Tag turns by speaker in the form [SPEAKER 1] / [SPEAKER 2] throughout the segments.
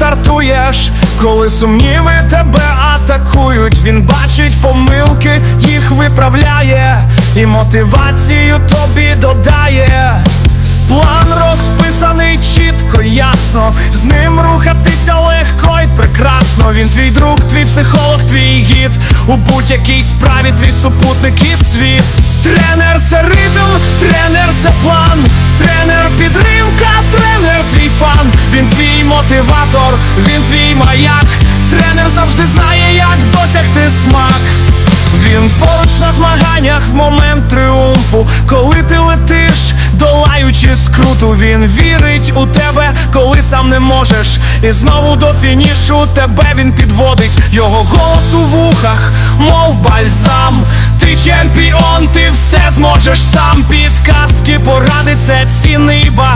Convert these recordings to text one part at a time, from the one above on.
[SPEAKER 1] стартуєш, коли сумніви тебе атакують, він бачить помилки, їх виправляє, і мотивацію тобі додає. План розписаний чітко, ясно, з ним рухатися легко й прекрасно. Він твій друг, твій психолог, твій гід. У будь-якій справі твій супутник і світ. Тренер це ритм, тренер це мотиватор, він твій маяк. Тренер завжди знає, як досягти смак. Він поруч на змаганнях в момент тріумфу, коли ти летиш, долаючи скруту, він вірить у тебе, коли сам не можеш. І знову до фінішу тебе він підводить. Його голос у вухах, мов бальзам. Ти чемпіон, ти все зможеш сам. Підказки, поради, це цінний багаж.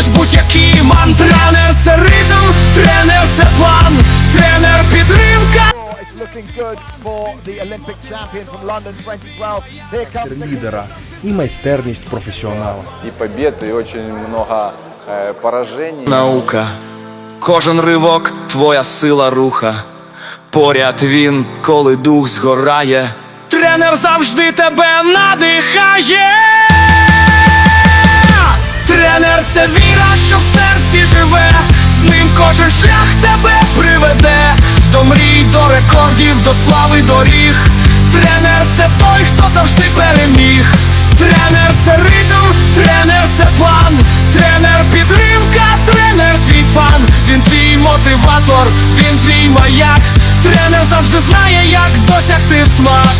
[SPEAKER 1] З будь-який ман. Тренер це ритм, тренер це план, тренер підтримка.
[SPEAKER 2] It's looking good for the Olympic champion from London 2012. Here comes the лідера
[SPEAKER 3] і майстерність професіонала.
[SPEAKER 4] и побед, и очень много э, поражений.
[SPEAKER 1] Наука, кожен ривок твоя сила руха. Поряд він, коли дух згорає. Тренер завжди тебе надихає. Це віра, що в серці живе, з ним кожен шлях тебе приведе, до мрій, до рекордів, до слави, доріг. Тренер це той, хто завжди переміг. Тренер це ритм, тренер це план, тренер підтримка, тренер твій фан, він твій мотиватор, він твій маяк, тренер завжди знає, як досягти смак.